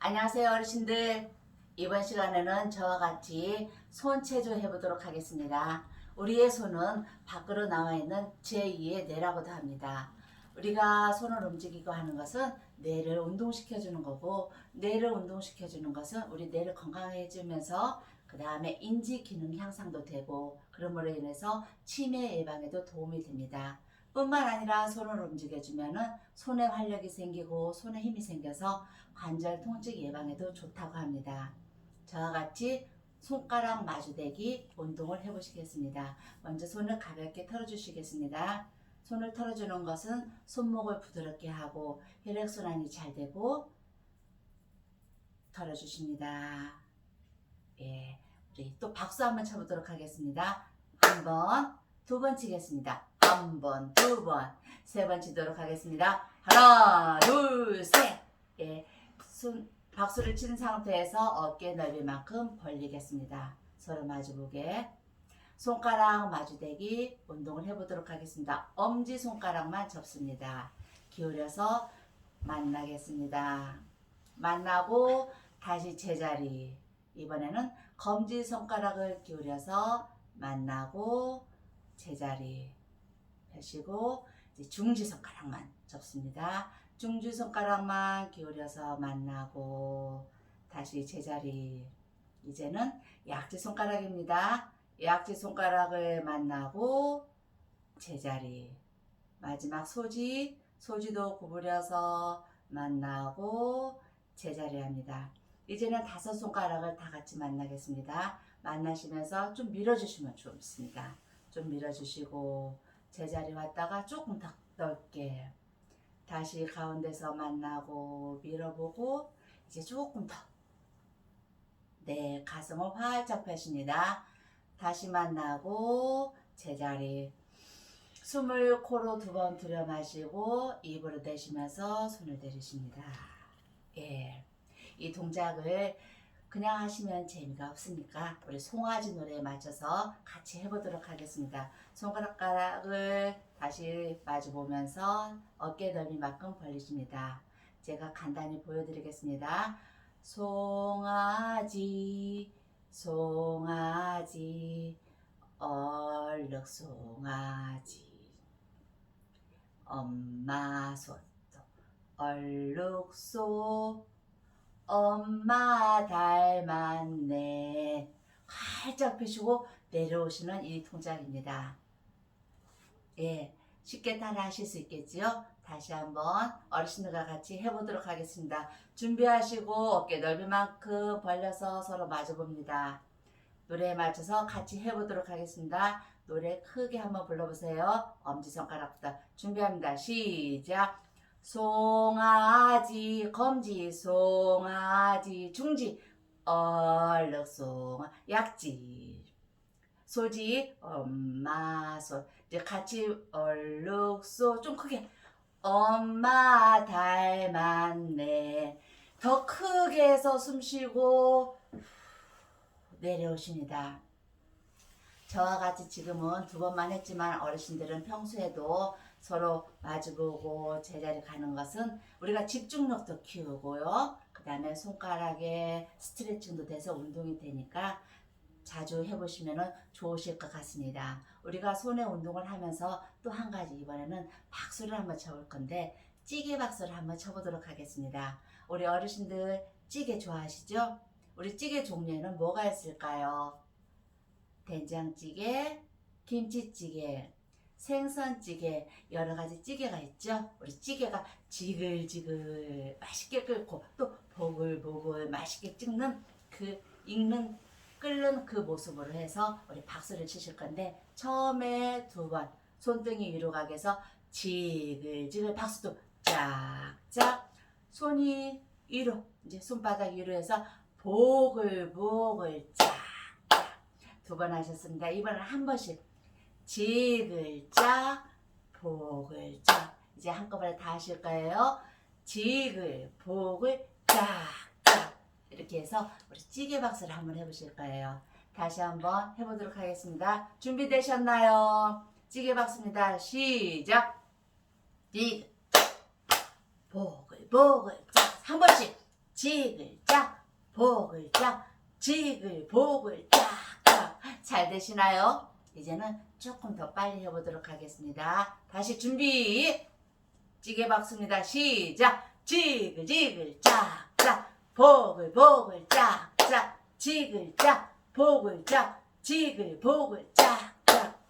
안녕하세요 어르신들. 이번 시간에는 저와 같이 손체조 해보도록 하겠습니다. 우리의 손은 밖으로 나와 있는 제2의 뇌라고도 합니다. 우리가 손을 움직이고 하는 것은 뇌를 운동시켜 주는 거고 뇌를 운동시켜 주는 것은 우리 뇌를 건강해지면서 그 다음에 인지 기능 향상도 되고 그러므로 인해서 치매 예방에도 도움이 됩니다 뿐만 아니라 손을 움직여주면은 손에 활력이 생기고 손에 힘이 생겨서 관절 통증 예방에도 좋다고 합니다. 저와 같이 손가락 마주대기 운동을 해보시겠습니다. 먼저 손을 가볍게 털어주시겠습니다. 손을 털어주는 것은 손목을 부드럽게 하고 혈액순환이 잘 되고 털어주십니다. 예, 우리 또 박수 한번 쳐보도록 하겠습니다. 한 번, 두 번 치겠습니다. 한 번, 두 번, 세 번 치도록 하겠습니다. 하나, 둘, 셋. 예, 손, 박수를 친 상태에서 어깨 넓이만큼 벌리겠습니다. 서로 마주보게. 손가락 마주대기 운동을 해보도록 하겠습니다. 엄지 손가락만 접습니다. 기울여서 만나겠습니다. 만나고 다시 제자리. 이번에는 검지 손가락을 기울여서 만나고 제자리. 펴시고 중지 손가락만 접습니다. 중지 손가락만 기울여서 만나고 다시 제자리. 이제는 약지 손가락입니다. 약지 손가락을 만나고 제자리. 마지막 소지, 소지도 구부려서 만나고 제자리 합니다. 이제는 다섯 손가락을 다 같이 만나겠습니다. 만나시면서 좀 밀어주시면 좋습니다. 좀 밀어주시고 제자리 왔다가 조금 더 넓게 다시 가운데서 만나고 밀어보고 이제 조금 더 네, 가슴을 활짝 펴십니다. 다시 만나고 제자리 숨을 코로 두 번 들여 마시고 입으로 내쉬면서 손을 내리십니다. 예. 이 동작을 그냥 하시면 재미가 없으니까 우리 송아지 노래에 맞춰서 같이 해보도록 하겠습니다. 손가락가락을 다시 마주 보면서 어깨 넓이만큼 벌리십니다. 제가 간단히 보여드리겠습니다. 송아지, 송아지, 얼룩 송아지, 엄마 손도 얼룩 소, 엄마 닮았네. 활짝 펴시고 내려오시는 이 동작입니다. 예, 쉽게 따라 하실 수 있겠지요? 다시 한번 어르신들과 같이 해보도록 하겠습니다. 준비하시고 어깨 넓이만큼 벌려서 서로 마주봅니다. 노래에 맞춰서 같이 해보도록 하겠습니다. 노래 크게 한번 불러보세요. 엄지손가락부터 준비합니다. 시작. 송아지 검지 송아지 중지 얼룩 송아 약지. 소지 엄마 손 이제 같이 얼룩 소 좀 크게. 엄마 닮았네. 더 크게 해서 숨 쉬고 내려오십니다. 저와 같이 지금은 두 번만 했지만 어르신들은 평소에도 서로 마주보고 제자리 가는 것은 우리가 집중력도 키우고요. 그 다음에 손가락에 스트레칭도 돼서 운동이 되니까 자주 해보시면 좋으실 것 같습니다. 우리가 손에 운동을 하면서 또 한 가지 이번에는 박수를 한번 쳐볼 건데 찌개 박수를 한번 쳐보도록 하겠습니다. 우리 어르신들 찌개 좋아하시죠? 우리 찌개 종류에는 뭐가 있을까요? 된장찌개, 김치찌개, 생선찌개 여러 가지 찌개가 있죠. 우리 찌개가 지글지글 맛있게 끓고 또 보글보글 맛있게 찍는 그 익는 끓는 그 모습으로 해서 우리 박수를 치실 건데 처음에 두 번 손등이 위로 가게 해서 지글지글 박수도 짝짝 손이 위로 이제 손바닥 위로 해서 보글보글 짝짝 두 번 하셨습니다. 이번엔 한 번씩 지글짝 보글짝 이제 한꺼번에 다 하실 거예요. 지글 보글 짝짝 이렇게 해서 우리 찌개 박수를 한번 해보실 거예요. 다시 한번 해보도록 하겠습니다. 준비되셨나요? 찌개 박수입니다. 시작. 지글 보글 보글 짝한 번씩 지글짝 보글짝 지글보글 짝짝 잘 되시나요? 이제는 조금 더 빨리 해보도록 하겠습니다. 다시 준비 찌개 박수입니다. 시작 지글지글 짝짝 보글보글 짝짝 지글짝 보글짝 지글보글 짝짝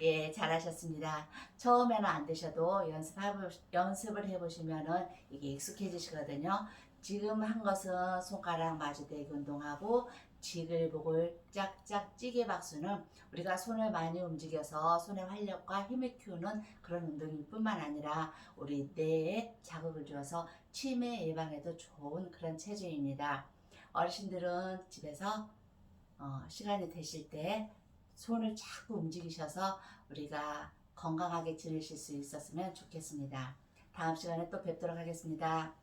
예 잘하셨습니다. 처음에는 안 되셔도 연습하고, 연습을 해보시면은 이게 익숙해지시거든요. 지금 한 것은 손가락 마주대기 운동하고 지글보글 짝짝 찌개 박수는 우리가 손을 많이 움직여서 손의 활력과 힘을 키우는 그런 운동일 뿐만 아니라 우리 뇌에 자극을 주어서 치매 예방에도 좋은 그런 체조입니다. 어르신들은 집에서 어, 시간이 되실 때 손을 자꾸 움직이셔서 우리가 건강하게 지내실 수 있었으면 좋겠습니다. 다음 시간에 또 뵙도록 하겠습니다.